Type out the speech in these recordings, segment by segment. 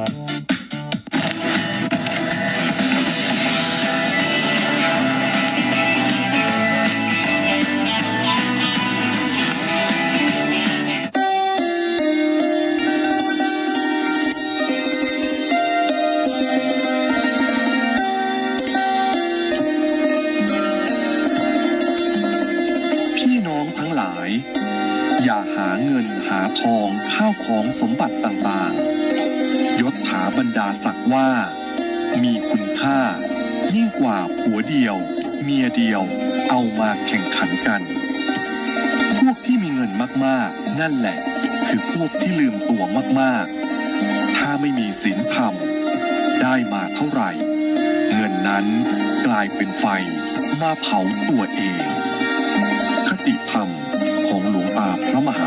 พี่น้องทั้งหลาย อย่าหาเงินหาทองข้าวของสมบัติต่างๆ บรรดาศักดิ์ว่า มีคุณค่า ยิ่งกว่าผัวเดียว เมียเดียว เอามาแข่งขันกัน พวกที่มีเงินมากๆ นั่นแหละ คือพวกที่ลืมตัวมากๆ ถ้าไม่มีศีลธรรม ได้มาเท่าไหร่ เงินนั้นกลายเป็นไฟมาเผาตัวเอง คติธรรมของหลวงตาพระมหา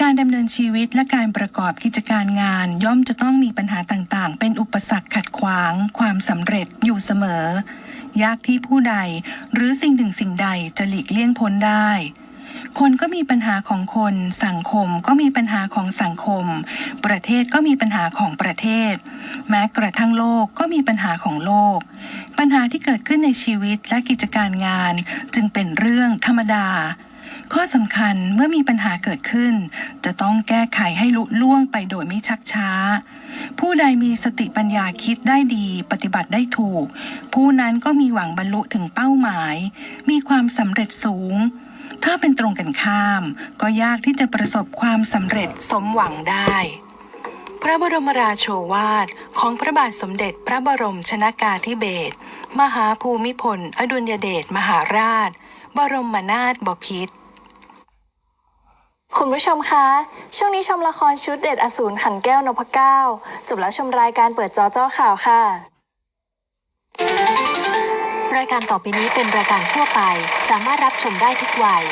การดำเนินชีวิตและการประกอบกิจการงาน ย่อมจะต้องมีปัญหาต่างๆ เป็นอุปสรรคขัดขวาง ความสำเร็จอยู่เสมอ ยากที่ผู้ใดหรือสิ่งหนึ่งสิ่งใดจะหลีกเลี่ยงพ้นได้ คนก็มีปัญหาของคน สังคมก็มีปัญหาของสังคม ประเทศก็มีปัญหาของประเทศ แม้กระทั่งโลกก็มีปัญหาของโลก ปัญหาที่เกิดขึ้นในชีวิตและกิจการงาน จึงเป็นเรื่องธรรมดา ข้อสำคัญเมื่อมีปัญหาเกิดขึ้น จะต้องแก้ไขให้ลุล่วงไปโดยไม่ชักช้า ผู้ใดมีสติปัญญาคิดได้ดี ปฏิบัติได้ถูก ผู้นั้นก็มีหวังบรรลุถึงเป้าหมาย มีความสำเร็จสูง ถ้าเป็นตรงกันข้าม ก็ยากที่จะประสบความสำเร็จสมหวังได้ พระบรมราโชวาทของพระบาทสมเด็จพระบรมชนากาธิเบศรมหาภูมิพล อดุลยเดชมหาราช บรมนาถบพิตร คุณผู้ชมคะ ช่วงนี้ชมละครชุดเด็ดอสูรขันแก้วนพเก้าจบแล้วชมรายการเปิดจอจ้อข่าวค่ะ รายการต่อไปนี้เป็นรายการทั่วไป สามารถรับชมได้ทุกวัย